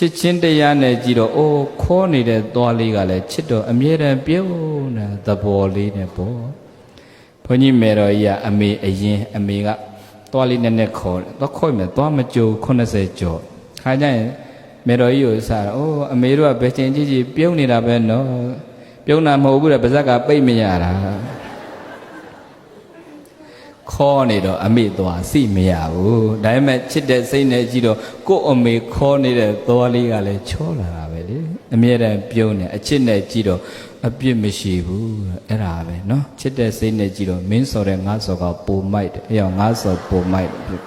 ချစ်ချင်းတရားနဲ့ကြည်တော့အိုးခေါ်နေတဲ့သွားလေးကလည်းချစ်တော့အမြဲတမ်းပြုံးနေသဘောလေးနဲ့ပေါ့ဘုန်းကြီးမေတော်ကြီးကအမေအရင်အမေကသွားလေးနဲ့နဲ့ခေါ်တယ်သွားခေါ်မယ်သွားမကြို80ကျော်ခါကျရင်မေတော်ကြီးကိုစားတော့အိုးအမေတို့ကဘယ်ချင်းကြီးကြီးပြုံးနေတာပဲနော်ပြုံးတာမဟုတ်ဘူးတဲ့ပါဇက်ကပိတ်မရတာ ခေါ်နေတော့အမေသွားစိမရဘူးဒါပေမဲ့ချစ်တဲ့စိတ်နဲ့ကြည့်တော့ကို့အမေခေါ်နေတဲ့သွားလေးကလည်းချောလာတာပဲလေအမြဲတမ်းပြုံးနေအချစ်နဲ့ကြည့်တော့အပြစ်မရှိဘူးအဲ့ဒါပဲเนาะချစ်တဲ့စိတ်နဲ့ကြည့်တော့မင်းစော်တဲ့ငါစော်ကပိုမိုက်တယ်အဲ့ရောငါစော်ပိုမိုက်တယ်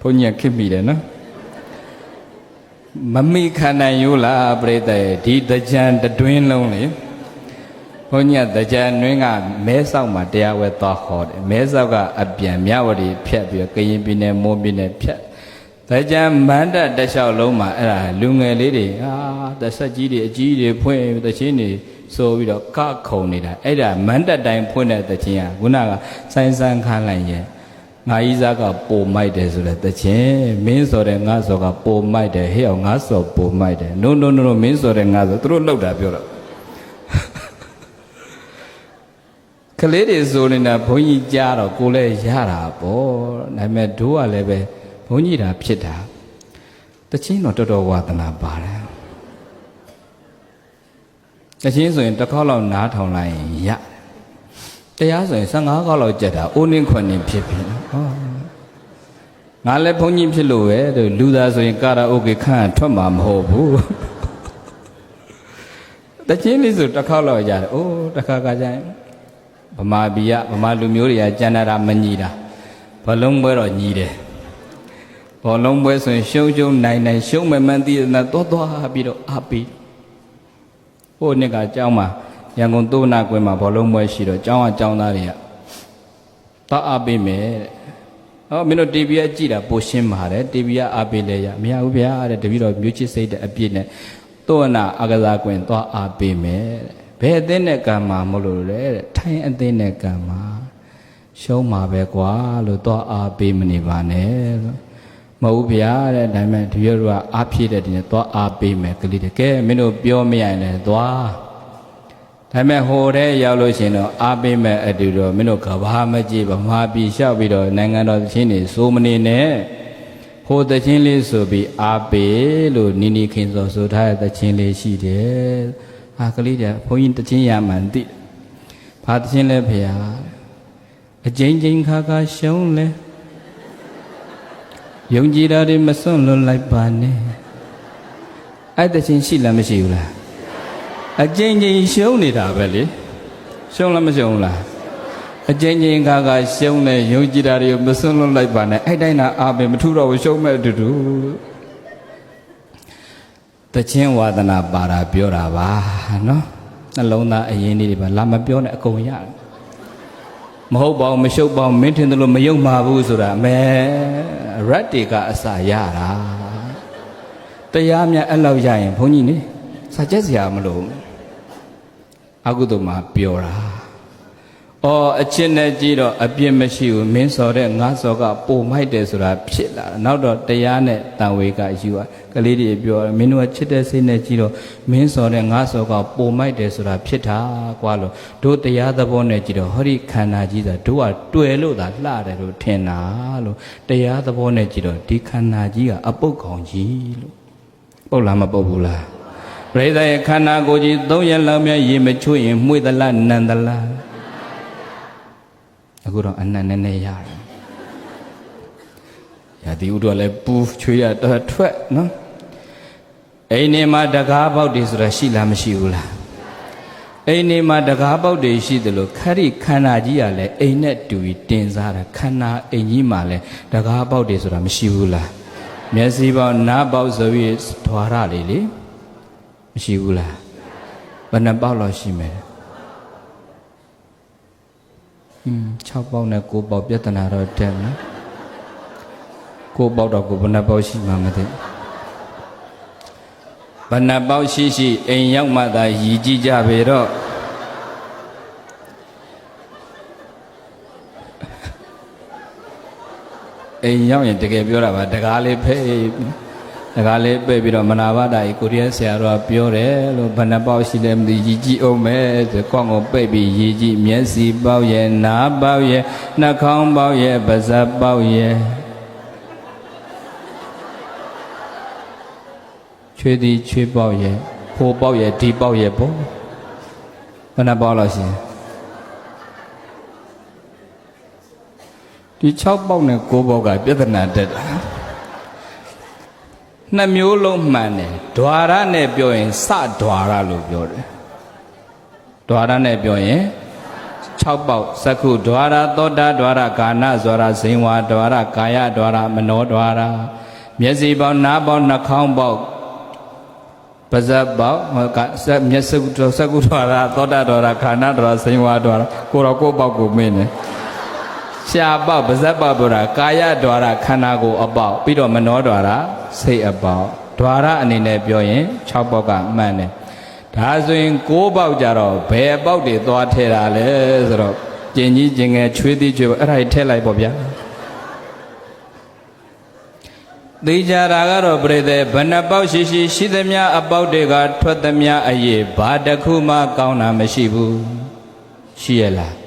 ဘုန်းကြီးကခင်မိတယ်နော်မမိခံနိုင်ယူလားပြိတ္တရဲ့ဒီတကြံတွင်းလုံးလေ ဘုန်းကြီးကတကြံတွင်းကမဲဆောက်မှာတရားဝဲသွားဟောတယ်မဲဆောက်ကအပြန်မြဝတီဖြတ်ပြီးတော့ကရင်ပြည်နယ်မိုးပြည်နယ်ဖြတ်တကြံမန္တတလျှောက်လုံးမှာအဲ့ဒါလူငယ်လေးတွေဟာတဆက်ကြီးတွေအကြီးတွေဖွင့်တချင်းတွေဆိုပြီးတော့ကခုံနေတာအဲ့ဒါမန္တတိုင်းဖွင့်တဲ့တချင်းကခုနကဆိုင်းဆန်းခန်းလိုက်ရဲ့ငါကြီးစားကပိုမိုက်တယ်ဆိုတဲ့တချင်းမင်းစော်တဲ့ငါစော်ကပိုမိုက်တယ်ဟဲ့အောင်ငါစော်ပိုမိုက်တယ် no no no မင်းစော်တဲ့ငါစော်သူတို့လောက်တာပြောတော့ ကလေးတွေဆိုနေတာဘုန်းကြီးကြားတော့ကိုလည်းရတာပေါ့ဒါပေမဲ့တို့ကလည်းပဲဘုန်းကြီးတာဖြစ်တာတချင်းတော့တော်တော်ဝါသနာပါတယ်တချင်းဆိုရင်တစ်ခေါက်လောက်နားထောင်လိုက်ရင်ရတရားဆိုရင်15ခေါက်လောက်ကြက်တာအိုးနှင်းခွန်နှင်းဖြစ်ပြီနော်ဟောငါလည်းဘုန်းကြီးဖြစ်လို့ပဲတို့လူသားဆိုရင်ကာရာအိုကေခန့်ထွက်မှာမဟုတ်ဘူးတချင်းလေးဆိုတစ်ခေါက်လောက်ရတယ်အိုးတစ်ခါကကြရင် ဗမာပြည်ကဗမာလူမျိုးတွေကကြံတာမညီတာဘလုံးပွဲတော့ညီတယ်ဘောလုံးပွဲဆိုရင်ရှုံရှုံနိုင်နိုင်ရှုံမဲ့မှန်းသိတဲ့နာတော့သွားပြီးတော့အပိဟိုနှစ်ကကြောင်းမှာရန်ကုန်သုဏကွင်းမှာဘောလုံးပွဲရှိတော့ကြောင်းကကြောင်းသားတွေကတော့အပိမယ်တဲ့ဟောမင်းတို့ TV ကကြည်တာပိုရှင်းပါတယ် TV ကအပိလဲရမရဘူးဗျာတဲ့တပည့်တော်မျိုးချစ်စိတ်တဲ့အပြည့်နဲ့သုဏအကစားကွင်းသွားအပိမယ်တဲ့ ဘယ်အသင်းနဲ့ကံမှာမလို့လဲတဲ့ထိုင်းအသင်းနဲ့ကံမှာရှုံးမှာပဲကွာလို့သွားအားပေးမနေပါနဲ့လို့မဟုတ်ဗျာတဲ့ဒါပေမဲ့ဒီရတို့ကအားဖြည့်တဲ့ဒီနဲ့သွားအားပေးမယ်ကလေးတကယ်မင်းတို့ပြောမရရင်လည်းသွားဒါပေမဲ့ဟိုတဲ့ရောက်လို့ရှင်တော့အားပေးမဲ့အတူတော့မင်းတို့ကဘာမကြည့်ဗမာပြည်လျှောက်ပြီးတော့နိုင်ငံတော်ချင်းတွေစိုးမနေနဲ့ဟိုတချင်းလေးဆိုပြီးအားပေးလို့နီနီခင်စောဆိုထားတဲ့တချင်းလေးရှိတယ် အာကလေးတဲ့ဘုန်းကြီးတချင်းရမှန်သိတယ်ဘာတချင်းလဲဖေဟာအကျဉ်းချင်းခါခါရှုံးလဲယုံကြည်တာတွေမစွန့်လွတ်လိုက်ပါနဲ့အဲ့တချင်းရှိလားမရှိဘူးလားအကျဉ်းချင်းရှုံးနေတာပဲလေရှုံးလားမရှုံးလားအကျဉ်းချင်းခါခါရှုံးလဲယုံကြည်တာတွေမစွန့်လွတ်လိုက်ပါနဲ့အဲ့တိုင်းသာအာပင်မထူတော့ဘူးရှုံးမဲ့အတူတူ တချင်းဝါဒနာပါတာပြောတာပါနော်နှလုံးသားအရင်လေးတွေပါလာမပြောနဲ့အကုန်ရတယ်မဟုတ်ပါဘူးမရှုပ်ပါဘူးမင်းထင်တယ်လို့မယုံပါဘူးဆိုတာမဲရတ်တွေကအစာရတာတရားမြတ်အဲ့လောက်ရရင်ဘုန်းကြီးနေစာချက်စရာမလိုအကုသိုလ်မှာပြောတာ အော်အချစ်နဲ့ကြည့်တော့အပြစ်မရှိဘူးမင်းစော်တဲ့ငါစော်ကပိုမိုက်တယ်ဆိုတာဖြစ်လာနောက်တော့တရားနဲ့တန်ဝေကယူอ่ะကလေးတွေပြောမင်းတို့ကချစ်တဲ့စိတ်နဲ့ကြည့်တော့မင်းစော်တဲ့ငါစော်ကပိုမိုက်တယ်ဆိုတာဖြစ်တာကွာလို့တို့တရားသဘောနဲ့ကြည့်တော့ဟောဒီခန္ဓာကြီးသာတို့ကတွေ့လို့သာလှတယ်လို့ထင်တာလို့တရားသဘောနဲ့ကြည့်တော့ဒီခန္ဓာကြီးကအပုတ်ကောင်ကြီးလို့ပုတ်လားမပုတ်ဘူးလားပရိသတ်ရဲ့ခန္ဓာကိုယ်ကြီးသုံးရက်လောက်မြရေမချွေရင်မှွေသလားနန်သလား အခုတော့အနံ့နဲ့နဲ့ရတယ်။ရာဒီဥတော့လည်းပူချွေးရတော့ထွက်နော်။အိမ်နေမှာတကားပေါက်တွေဆိုတာရှိလားမရှိဘူးလား။အိမ်နေမှာတကားပေါက်တွေရှိတယ်လို့ခရိခန္ဓာကြီးကလည်းအိမ်နဲ့တူပြီးတင်စားတာခန္ဓာအိမ်ကြီးမှာလည်းတကားပေါက်တွေဆိုတာမရှိဘူးလား။မျက်စိပေါက်နားပေါက်ဆိုပြီးဓွာရလေးလေမရှိဘူးလား။ဘယ်နှပေါက်လောက်ရှိမယ်လဲ။ 6ပေါက်နဲ့9ပေါက်ပြဿနာတော့တက်နော်9ပေါက်တော့ကိုဘယ်နှပေါက်ရှိမှမသိဘယ်နှပေါက်ရှိရှိအိမ်ရောက်မှသာရည်ကြည့်ကြပေတော့အိမ်ရောက်ရင်တကယ်ပြောတာပါတကားလေးဖဲ့ တကားလေးပဲ့ပြီးတော့မနာဘာတာကြီးကိုရီးယားဆရာတော်ကပြောတယ်လို့ဘယ်နှပေါက်ရှိလဲမသိရည်ကြည့်အောင်မယ်ဆိုကောင်းကိုပဲ့ပြီးရည်ကြည့်မျက်စိပေါက်ရဲ့နားပေါက်ရဲ့နှာခေါင်းပေါက်ရဲ့ပါးစပ်ပေါက်ရဲ့ချွေးသည်ချွေးပေါက်ရဲ့ဖိုးပေါက်ရဲ့ဒီပေါက်ရဲ့ပေါ့ဘယ်နှပေါက်လို့ရှိရင်ဒီ6ပေါက်နဲ့9ပေါက်ကပြဿနာတက်တာ နှစ်မျိုးလုံးမှန်တယ်ဓွာရနဲ့ပြောရင်စဓွာရလို့ပြောတယ်ဓွာရနဲ့ပြောရင်6ပေါက်သက္ခုဓွာရသောတာဓွာရကာဏဇွာရဇိန်ဝါဓွာရကာယဓွာရမနောဓွာရမျက်စိပေါက်နားပေါက်နှာခေါင်းပေါက်ပါးစပ်ပေါက်ဟောကစက်မျက်စိသက္ကုဓွာရသောတာဓွာရခန္ဓာဓွာရဇိန်ဝါဓွာရကိုတော့ကိုယ့်ပေါက်ကိုမင်းတယ် ရှားပေါက်ပါဇက်ပေါက်ပြောတာကာယဒွါရခန္ဓာကိုယ်အပေါက်ပြီးတော့မနောဒွါရစိတ်အပေါက်ဒွါရအနေနဲ့ပြောရင်6ပေါက်ကမှန်တယ်ဒါဆိုရင်9ပေါက်ကြတော့ဘယ်ပေါက်တွေသွားထဲတာလဲဆိုတော့ကျင်ကြီးကျင်ငယ်ချွေးသည်ချွေးပေါ့အဲ့ဒါကြီးထည့်လိုက်ပေါ့ဗျာသိကြတာကတော့ပြိတဲ့ဘယ်နှပေါက်ရှိရှိရှိသမျှအပေါက်တွေကထွက်သမျှအရေးဘာတစ်ခုမှကောင်းတာမရှိဘူးရှိရလား